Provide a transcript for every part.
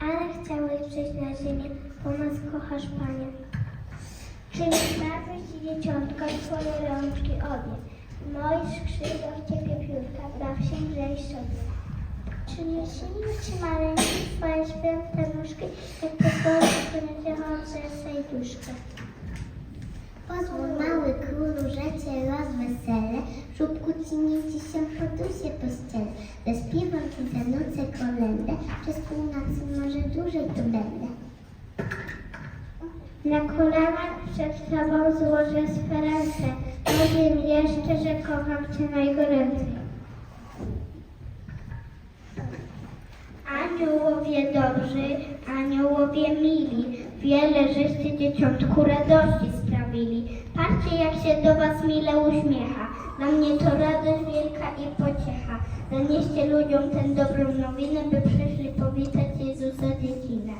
Ale chciałeś przyjść na ziemię, bo nas kochasz, Panie. Czy nie znalazłeś dzieciątka twoje rączki obie? W moich skrzydłach ciebie piórka, baw się grzej sobie. Czy nie silniły ci maleńkie twoje nóżki, jak te polskie nadziałące swej duszkę? Pozwól mały królu, że cię rozwesele, w żubku ci się podusie po ściele. Zaśpiewam ci za nocę kolędę, przez północy może dłużej tu będę. Na kolanach przed tobą złożę swe ręce, powiem jeszcze, że kocham cię najgoręcej. Aniołowie dobrzy, aniołowie mili, wiele żeście dzieciątku radości sprawili. Patrzcie, jak się do was mile uśmiecha, dla mnie to radość wielka i pociecha. Zanieście ludziom tę dobrą nowinę, by przyszli powitać Jezusa dziecinę.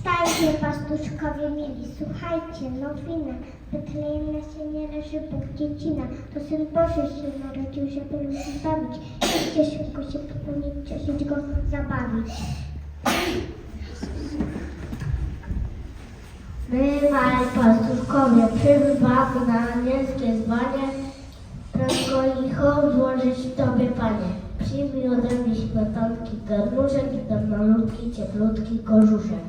Stajcie pastuszkowie mili, słuchajcie, nowina. Betlejem się leży Bóg dziecina. To Syn Boży się narodził, żeby ludzi zbawić. Idźcie szybko się popełnić, cieszyć Go, zabawić. Bywaj pastuszkowie, przybywamy na anielskie zwanie. Prędko i hołd złożyć Tobie, Panie. Przyjmij ode mnie śmietanki garnuszek i ten malutki, cieplutki kożuszek.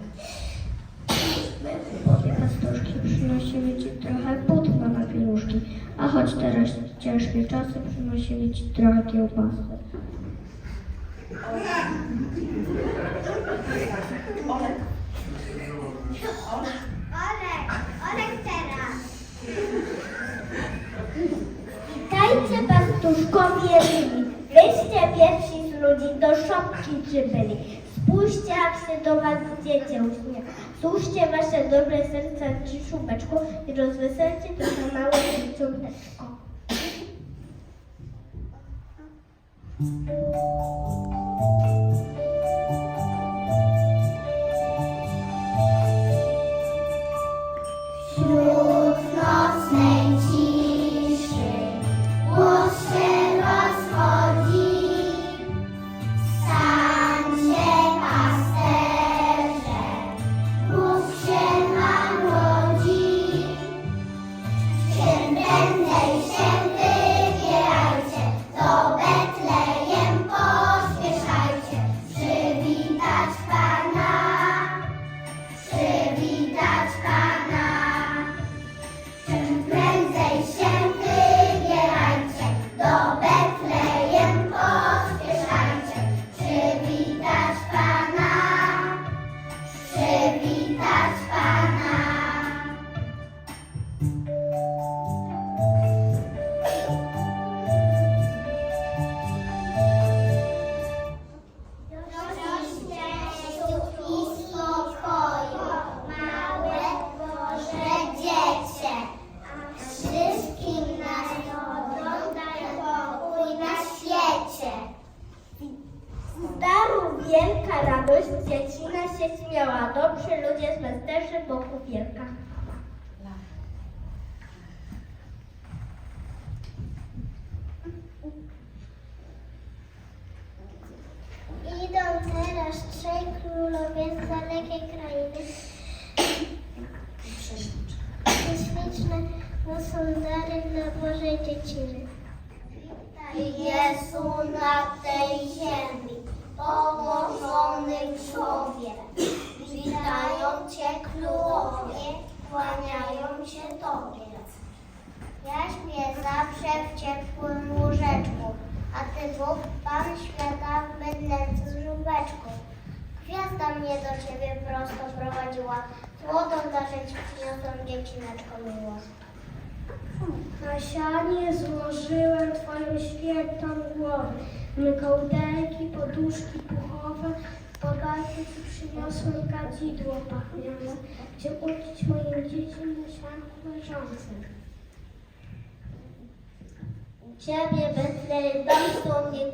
Powie pastuszki, przynosimy Ci trochę płótna na pieluszki, a choć teraz ciężkie czasy, przynosimy Ci trochę kiełbasy. Olek, Olek teraz. Witajcie pastuszkowie mili, wyście pierwsi z ludzi do szopki przybyli. Spójrzcie, jak się do was dziecię uśmiecha. Słuchcie wasze dobre serca ci szubeczku i rozweselcie trochę małe dzieciąteczko. Wśród królowie z dalekiej krainy. Prześliczne są dary dla Bożej dzieciny. Jezu na tej ziemi, położony grzowie. Witają Cię królowie, kłaniają się Tobie. Ja śpię zawsze w ciepłym łóżeczku, a Ty Bóg, Pan świata w bydlęcy z żółbeczką. Gwiazda mnie do Ciebie prosto prowadziła, złotą darzyć przyniosą dziecineczko miło. Na sianie złożyłem Twoją świętą głowę, kołderki, poduszki puchowe, podarku Ci przyniosłem kadzidło pachniane, gdzie uczyć moim dzieciom na sianku leżącym. Ciebie Betlejem dam słownie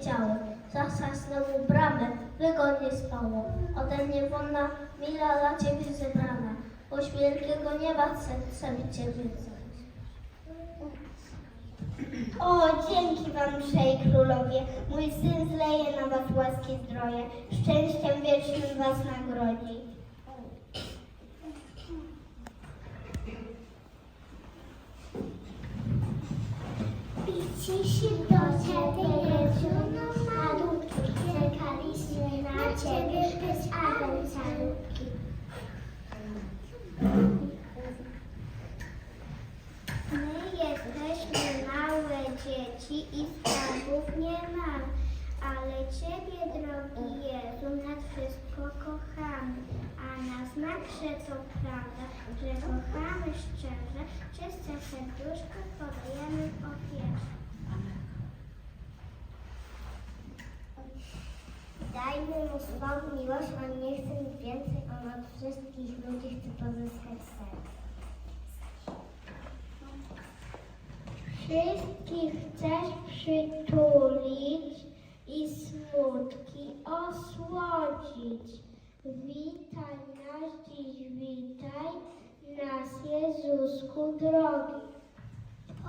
ciało, zasasnęło bramę, wygodnie spało. Ode mnie wolna mila dla Ciebie zebrana, bo z wielkiego nieba chcę Ciebie. O, dzięki wam, trzej królowie. Mój syn zleje na was łaski zdroje. Szczęściem wiecznym was nagrodzi. Bici się do ciebie, Jezu, malutki, czekaliśmy na ciebie, bez Adam salutki. My jesteśmy małe dzieci i skarbów nie mamy, ale Ciebie, drogi Jezu, nad wszystko kochamy. A na znak, że to prawda, że kochamy szczerze, czyste serduszko podajemy ofierze. Dajmy mu swą miłość, on nie chce nic więcej, on od wszystkich ludzi chce pozyskać serce. Wszystkich chcesz przytulić i smutki osłodzić. Witaj nas dziś, witaj nas Jezusku drogi.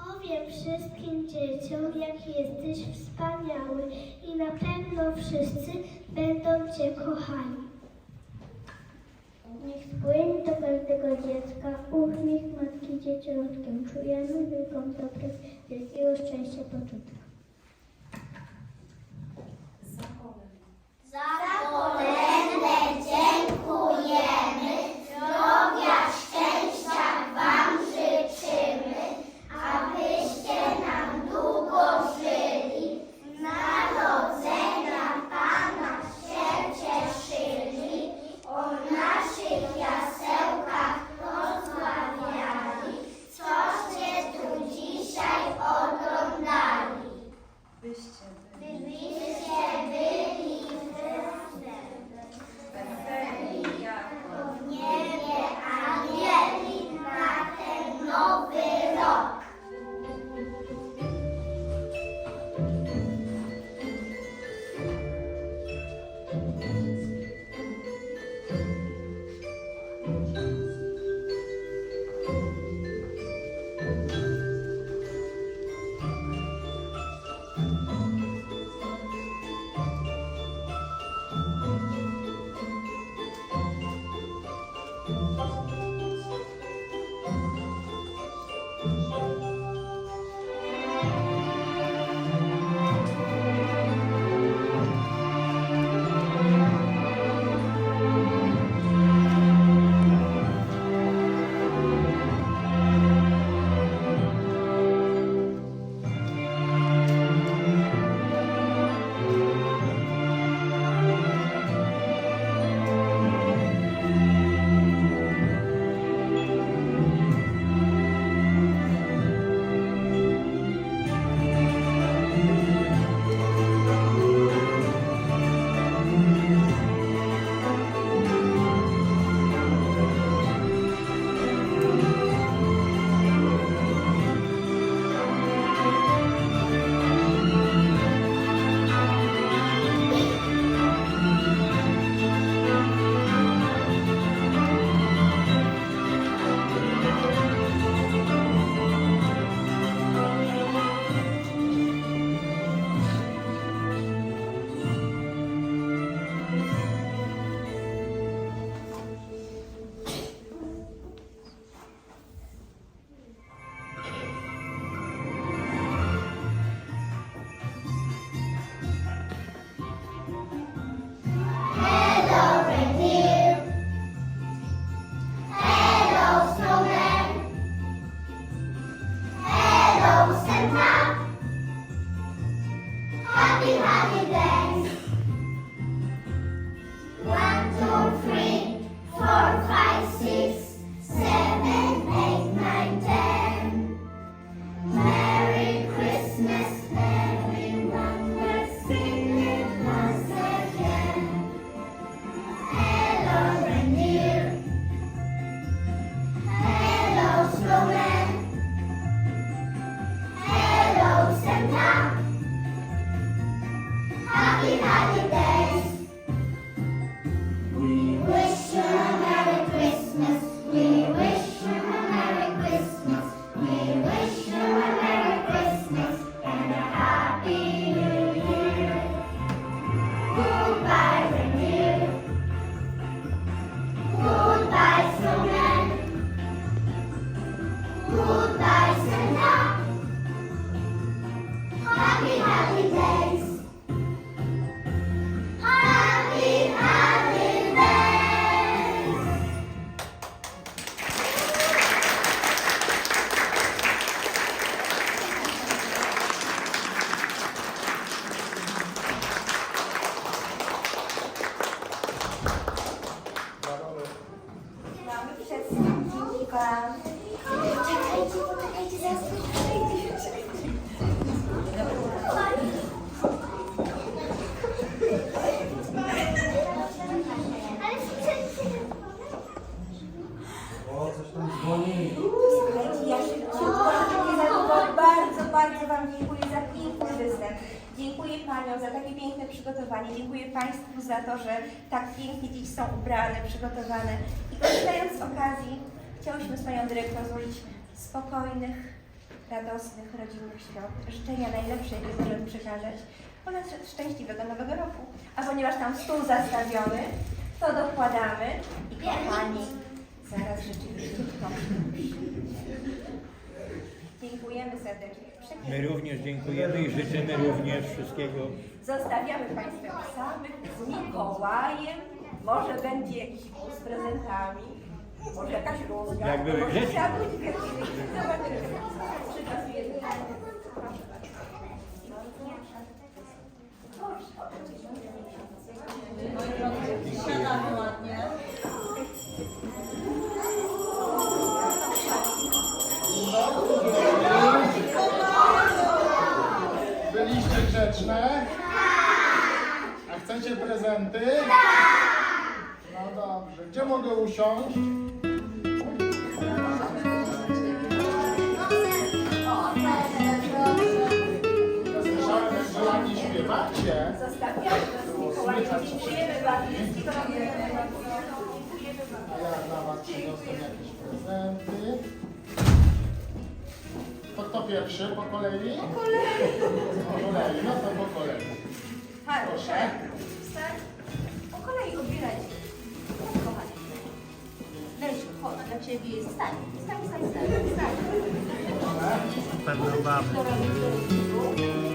Powiem wszystkim dzieciom, jak jesteś wspaniały i na pewno wszyscy będą Cię kochali. Niech spłynie do każdego dziecka uśmiech matki dzieciątkiem. Czujemy wielką dobroć, wielkiego szczęścia kolędę dziękujemy, zdrowia, szczęścia Wam abyś to, że tak pięknie dziś są ubrane, przygotowane. I korzystając z okazji, chciałyśmy z Panią Dyrektor złożyć spokojnych, radosnych, rodzinnych świąt. Życzenia najlepsze, jakie możemy przekazać. Oraz szczęśliwego Nowego Roku. A ponieważ tam stół zastawiony, to dokładamy i kochani, zaraz rzeczywiście to Dziękujemy serdecznie. My również dziękujemy i życzymy również wszystkiego. Zostawiamy Państwa samych z Mikołajem. Może będzie jakiś wóz z prezentami, może jakaś rózga. Jak były może grzeczni. trzeba być grzeczni. Zobaczymy. Proszę bardzo. Siadamy ładnie. Chcecie prezenty? No dobrze. Gdzie mogę usiąść? Ja słyszałem, że ładnie śpiewacie. Zostawiamy Was. Dziękujemy bardzo. Ja dla was przyniosłem jakieś prezenty. To kto pierwszy? Po kolei? Po kolei. Po kolei, no to po kolei. Proszę. Wstań. Po kolei odbierajcie. Kochani. Lesiu, chodź, dla Ciebie jest. Stań, stań, stań, stań. stań. Pewno baby.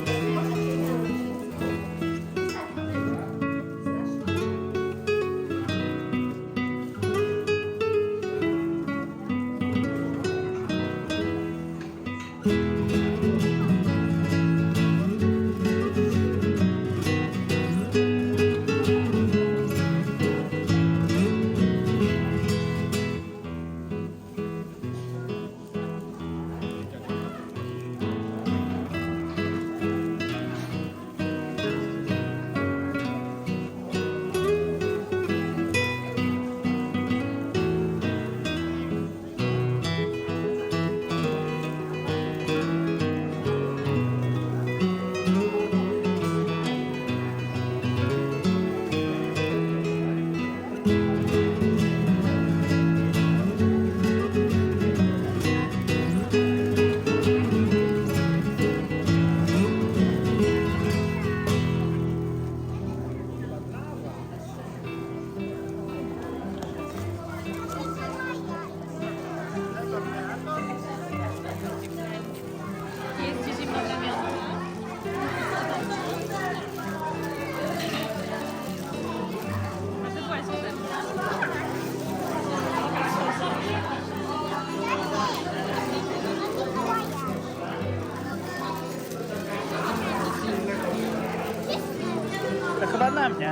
To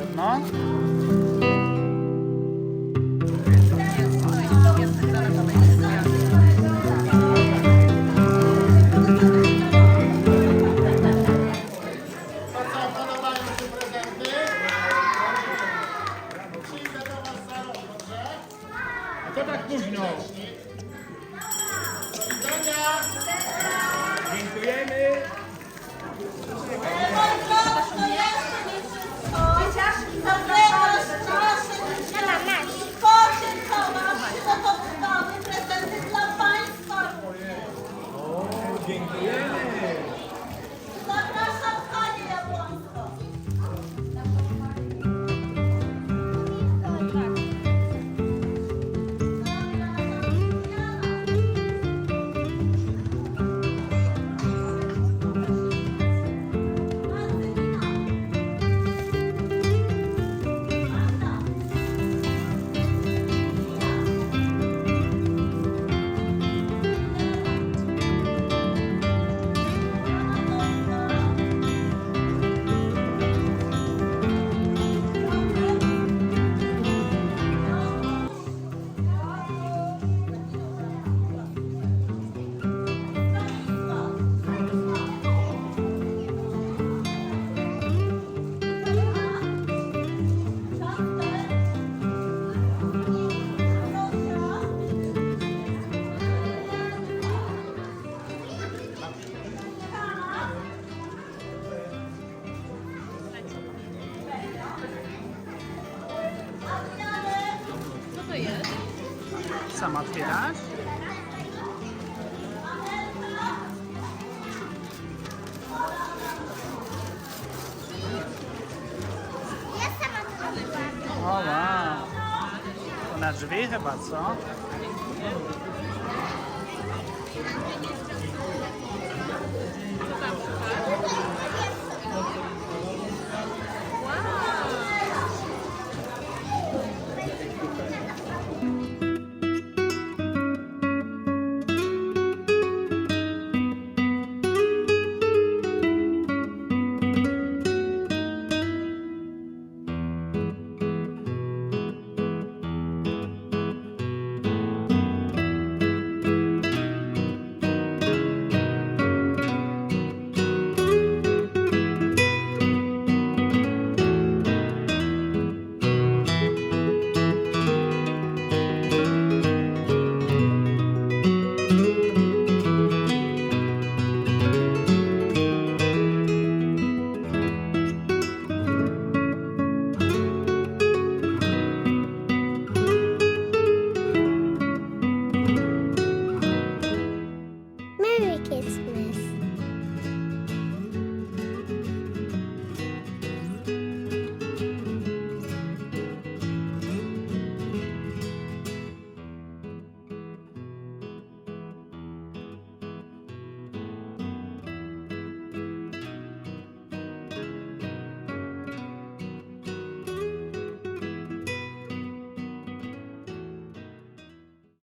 chyba otwierasz? Ja sama to robiłam. O wow. To na drzwi chyba, co?